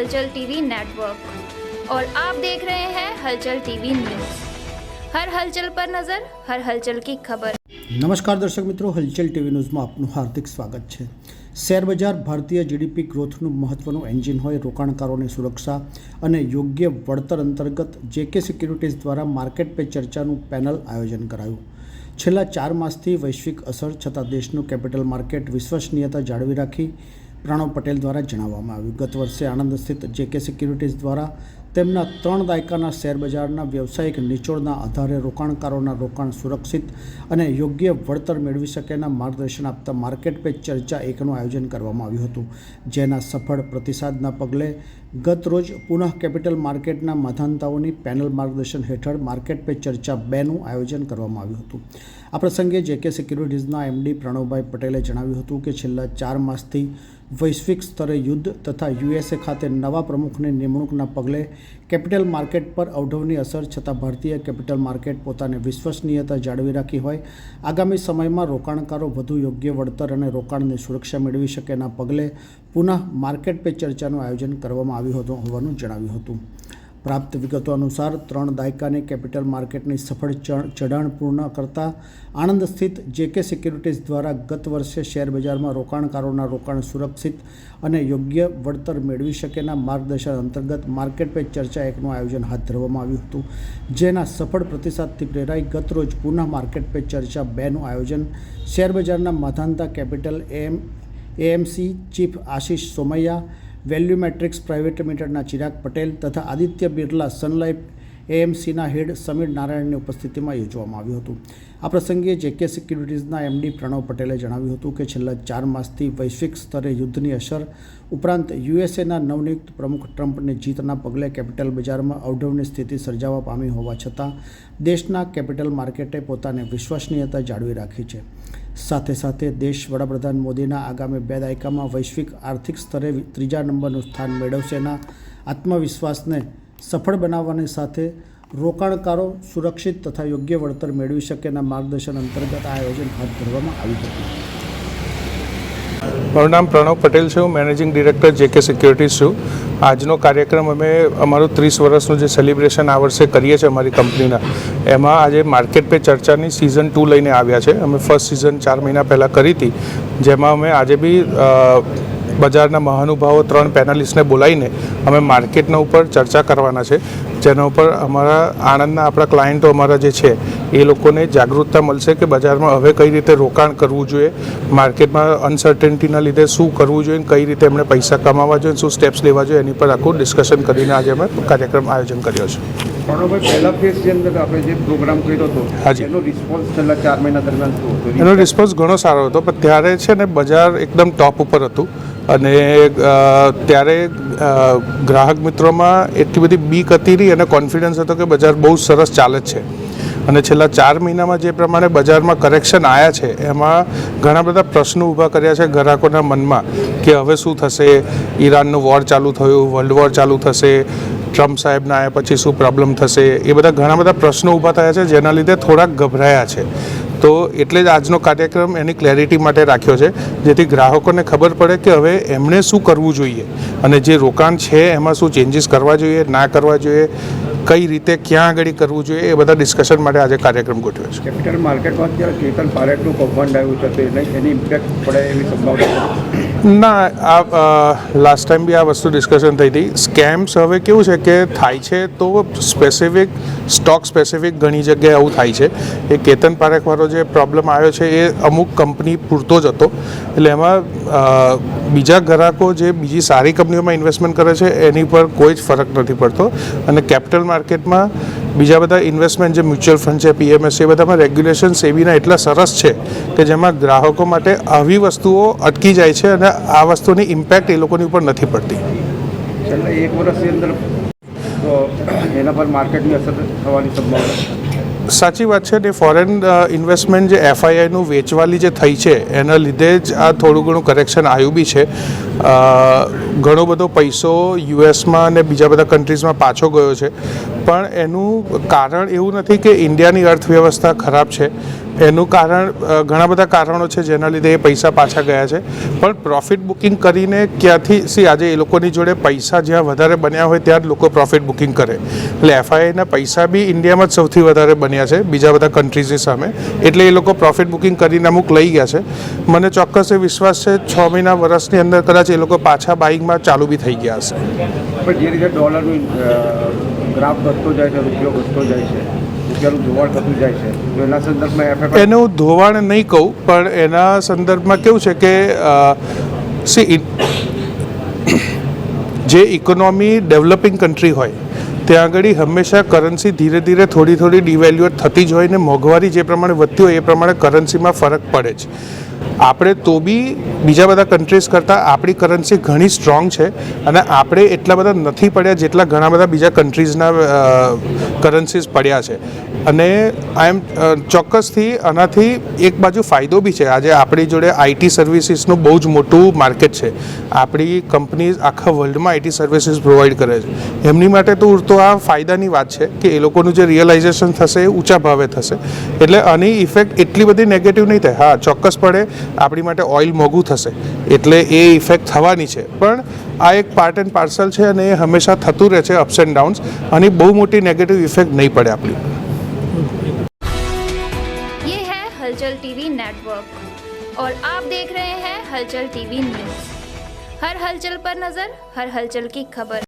हलचल TV network और आप देख रहे हैं हलचल टीवी न्यूज हर हलचल पर नजर हर हलचल की खबर નમસ્કાર દર્શક મિત્રો હલચલ ટીવી ન્યૂઝમાં આપનું હાર્દિક સ્વાગત છે શેર બજાર ભારતીય જીડીપી ગ્રોથનું મહત્વનું એન્જિન હોય રોકાણકારોની સુરક્ષા અને યોગ્ય વળતર અંતર્ગત જેકે સિક્યુરિટીઝ દ્વારા માર્કેટ પે ચર્ચાનું પેનલ આયોજન કરાયું છેલ્લા ચાર માસથી વૈશ્વિક અસર છતાં દેશનું કેપિટલ માર્કેટ વિશ્વસનીયતા જાળવી રાખી પ્રણવ પટેલ દ્વારા જણાવવામાં આવ્યું. ગત વર્ષે આણંદ સ્થિત જેકે સિક્યુરિટીઝ દ્વારા તેમના ત્રણ દાયકાના શેરબજારના વ્યવસાયિક નિચોડના આધારે રોકાણકારોના રોકાણ સુરક્ષિત અને યોગ્ય વળતર મેળવી શકેના માર્ગદર્શન આપતા માર્કેટ પે ચર્ચા એકનું આયોજન કરવામાં આવ્યું હતું. જેના સફળ પ્રતિસાદના પગલે ગત રોજ પુનઃ કેપિટલ માર્કેટના માધાનતાઓની પેનલ માર્ગદર્શન હેઠળ માર્કેટ પે ચર્ચા બેનું આયોજન કરવામાં આવ્યું હતું. આ પ્રસંગે જેકે સિક્યુરિટીઝના એમડી પ્રણવભાઈ પટેલે જણાવ્યું હતું કે છેલ્લા ચાર માસથી વૈશ્વિક સ્તરે યુદ્ધ તથા યુએસએ ખાતે નવા પ્રમુખની નિમણૂકના પગલે કેપિટલ માર્કેટ પર અવઢવની અસર છતાં ભારતીય કેપિટલ માર્કેટ પોતાને વિશ્વસનીયતા જાળવી રાખી હોય, આગામી સમયમાં રોકાણકારો વધુ યોગ્ય વળતર અને રોકાણની સુરક્ષા મેળવી શકેના પગલે પુનઃ માર્કેટ પે ચર્ચાનું આયોજન કરવામાં આવ્યું હતું હોવાનું જણાવ્યું હતું. પ્રાપ્ત વિગતો અનુસાર ત્રણ દાયકાની કેપિટલ માર્કેટની સફળ ચઢાણ પૂર્ણ કરતા આણંદ સ્થિત જેકે સિક્યુરિટીઝ દ્વારા ગત વર્ષે શેર બજારમાં રોકાણકારોના રોકાણ સુરક્ષિત અને યોગ્ય વળતર મેળવી શકેના માર્ગદર્શન અંતર્ગત માર્કેટ પે ચર્ચા એકનું આયોજન હાથ ધરવામાં આવ્યું હતું, જેના સફળ પ્રતિસાદથી પ્રેરાઈ ગત રોજ પુનઃ માર્કેટ પે ચર્ચા બેનું આયોજન શેર બજારના માધાનતા કેપિટલ એમ, AMC chief Ashish Somaiya value metrics private લિમિટેડના ચિરાગ પટેલ તથા આદિત્ય બિરલા સનલાઇફ એએમસીના હેડ સમીર નારાયણની ઉપસ્થિતિમાં યોજવામાં આવ્યું હતું. આ પ્રસંગે જેકે સિક્યુરિટીઝના એમડી પ્રણવ પટેલે જણાવ્યું હતું કે છેલ્લા ચાર માસથી વૈશ્વિક સ્તરે યુદ્ધની અસર ઉપરાંત યુએસએના નવનિયુક્ત પ્રમુખ ટ્રમ્પની જીતના પગલે કેપિટલ બજારમાં અવઢવની સ્થિતિ સર્જાવા પામી હોવા છતાં દેશના કેપિટલ માર્કેટે પોતાને વિશ્વસનીયતા જાળવી રાખી છે. સાથે સાથે દેશ વડાપ્રધાન મોદીના આગામી બે દાયકામાં વૈશ્વિક આર્થિક સ્તરે ત્રીજા નંબરનું સ્થાન મેળવશેના આત્મવિશ્વાસને સફળ બનાવવાની સાથે રોકાણકારો સુરક્ષિત તથા યોગ્ય વળતર મેળવી શકેના માર્ગદર્શન અંતર્ગત આ આયોજન હાથ ધરવામાં આવ્યું હતું. મારું નામ પ્રણવ પટેલ છે, હું મેનેજિંગ ડિરેક્ટર જેકે સિક્યોરિટીઝ છું. આજનો કાર્યક્રમ અમે અમારું ત્રીસ વર્ષનું જે સેલિબ્રેશન આ વર્ષે કરીએ છીએ અમારી કંપનીના, એમાં આજે માર્કેટ પે ચર્ચાની સિઝન ટુ લઈને આવ્યા છે. અમે ફર્સ્ટ સિઝન ચાર મહિના પહેલાં કરી હતી, જેમાં અમે આજે બી બજારના મહાનુભાવો ત્રણ પેનલિસ્ટને બોલાવીને અમે માર્કેટના ઉપર ચર્ચા કરવાના છે. જેના ઉપર અમારા આણંદના આપણા ક્લાયન્ટો અમારા જે છે એ લોકોને જાગૃતતા મળશે કે બજારમાં હવે કઈ રીતે રોકાણ કરવું જોઈએ માર્કેટમાં અનસર્ટેનિટીના લીધે શું કરવું જોઈએ કઈ રીતે એમણે પૈસા કમાવા જોઈએ શું સ્ટેપ્સ લેવા જોઈએ એની પર આખું ડિસ્કશન કરીને આજે અમે કાર્યક્રમ આયોજન કર્યો છે. એનો રિસ્પોન્સ ઘણો સારો હતો પણ ત્યારે છે ને બજાર એકદમ ટોપ ઉપર હતું. અને ત્યારે ગ્રાહક મિત્રોમાં એટલી બધી બીક હતી અને કોન્ફિડન્સ હતો કે બજાર બહુ સરસ ચાલે છે. અને છેલ્લા ચાર મહિનામાં જે પ્રમાણે બજારમાં કરેક્શન આવ્યા છે, એમાં ઘણા બધા પ્રશ્નો ઊભા કર્યા છે ગ્રાહકોના મનમાં કે હવે શું થશે? ઈરાનનું વોર ચાલુ થયું વર્લ્ડ વોર ચાલુ થશે ટ્રમ્પ સાહેબના આવ્યા પછી શું પ્રોબ્લેમ થશે? એ બધા ઘણા બધા પ્રશ્નો ઊભા થયા છે, જેના લીધે થોડાક ગભરાયા છે. તો એટલે જ આજનો કાર્યક્રમ એની ક્લેરિટી માટે રાખ્યો છે, જેથી ગ્રાહકોને ખબર પડે કે હવે એમણે શું કરવું જોઈએ અને જે રોકાણ છે એમાં શું ચેન્જીસ કરવા જોઈએ, ના કરવા જોઈએ, કઈ રીતે ક્યાં આગળ કરવું જોઈએ, એ બધા ડિસ્કશન માટે આજે કાર્યક્રમ ગોઠવ્યો છે કેપિટલ માર્કેટમાં અત્યારે ચેતન પારેખનું કૌભાંડ આવ્યું છે, તો એને ઇમ્પેક્ટ પડે એવી સંભાવના. ના, આ લાસ્ટ ટાઈમ બી આ વસ્તુ ડિસ્કશન થઈ હતી. સ્કેમ્સ હવે કેવું છે કે થાય છે તો સ્પેસિફિક સ્ટોક સ્પેસિફિક ઘણી જગ્યાએ આવું થાય છે. એ કેતન પારેખવાળો જે પ્રોબ્લેમ આવ્યો છે એ અમુક કંપની પૂરતો જ હતો. એટલે એમાં બીજા ગ્રાહકો જે બીજી સારી કંપનીઓમાં ઇન્વેસ્ટમેન્ટ કરે છે એની પર કોઈ જ ફરક નથી પડતો. અને કેપિટલ માર્કેટમાં બીજા બધા ઇન્વેસ્ટમેન્ટ જે મ્યુચ્યુઅલ ફંડ છે પીએમએસ એ બધામાં રેગ્યુલેશન સેબીના એટલા સરસ છે કે જેમાં ગ્રાહકો માટે આવી વસ્તુઓ અટકી જાય છે અને આ વસ્તુની ઇમ્પેક્ટ એ લોકોની ઉપર નથી પડતી એક વર્ષની અંદર એના પર માર્કેટની અસર થવાની સંભાવના. સાચી વાત છે ને ફોરેન ઇન્વેસ્ટમેન્ટ જે એફઆઈઆઈનું વેચવાલી જે થઈ છે, એના લીધે જ આ થોડું ઘણું કરેક્શન આવ્યું બી છે. ઘણો બધો પૈસો યુએસમાં અને બીજા બધા કન્ટ્રીઝમાં પાછો ગયો છે. પણ એનું કારણ એવું નથી કે ઇન્ડિયાની અર્થવ્યવસ્થા ખરાબ છે. એનું કારણ ઘણા બધા કારણો છે જેના લીધે એ પૈસા પાછા ગયા છે. પણ પ્રોફિટ બુકિંગ કરીને ક્યાંથી, સી, આજે એ લોકોની જોડે પૈસા જ્યાં વધારે બન્યા હોય ત્યાં જ લોકો પ્રોફિટ બુકિંગ કરે. એટલે એફઆઈઆઈના પૈસા બી ઇન્ડિયામાં જ સૌથી વધારે બન્યા છે, બીજા બધા કન્ટ્રીઝની સામે. એટલે એ લોકો પ્રોફિટ બુકિંગ કરીને અમુક લઈ ગયા છે. મને ચોક્કસ એ વિશ્વાસ છે, છ મહિના વર્ષની અંદર કદાચ એ લોકો પાછા બાઇંગમાં ચાલુ બી થઈ ગયા હશે. પણ જે રીતે ડોલરનું ગ્રાફ વધતો જાય છે, રૂપિયો વધતો જાય છે એનું ધોવાણ નહીં કહું, પણ એના સંદર્ભમાં કેવું છે કે સી જે ઇકોનોમી ડેવલપિંગ કન્ટ્રી હોય, ત્યાં આગળ હંમેશા કરન્સી ધીરે ધીરે થોડી થોડી ડિવેલ્યુએટ થતી જ હોય ને મોંઘવારી જે પ્રમાણે વધતી હોય એ પ્રમાણે કરન્સીમાં ફરક પડે છે. આપણે તો બી બીજા બધા કન્ટ્રીઝ કરતાં આપણી કરન્સી ઘણી સ્ટ્રોંગ છે અને આપણે એટલા બધા નથી પડ્યા જેટલા ઘણા બધા બીજા કન્ટ્રીઝના કરન્સીસ પડ્યા છે. અને આઈ એમ ચોક્કસથી આનાથી એક બાજુ ફાયદો બી છે. આજે આપણી જોડે આઈટી સર્વિસીસનું બહુ જ મોટું માર્કેટ છે. આપણી કંપનીઝ આખા વર્લ્ડમાં આઈટી સર્વિસીસ પ્રોવાઈડ કરે છે. એમની માટે તો તો આ ફાયદાની વાત છે કે એ લોકોનું જે રિયલાઇઝેશન થશે એ ઊંચા ભાવે થશે. એટલે આની ઇફેક્ટ એટલી બધી નેગેટિવ નહીં થાય. હા, ચોક્કસપણે આપણી માટે ઓઇલ મોંઘું થશે. એટલે એ ઇફેક્ટ થવાની છે. પણ આ એક પાર્ટ એન્ડ પાર્સલ છે અને એ હંમેશા થતું રહે છે અપ્સ એન્ડ ડાઉન્સ અને બહુ મોટી નેગેટિવ इफ़ेक्ट नहीं पड़े आपने ये है हलचल टीवी नेटवर्क। और आप देख रहे हैं हलचल टीवी न्यूज़। हर हलचल पर नज़र, हर हलचल की खबर।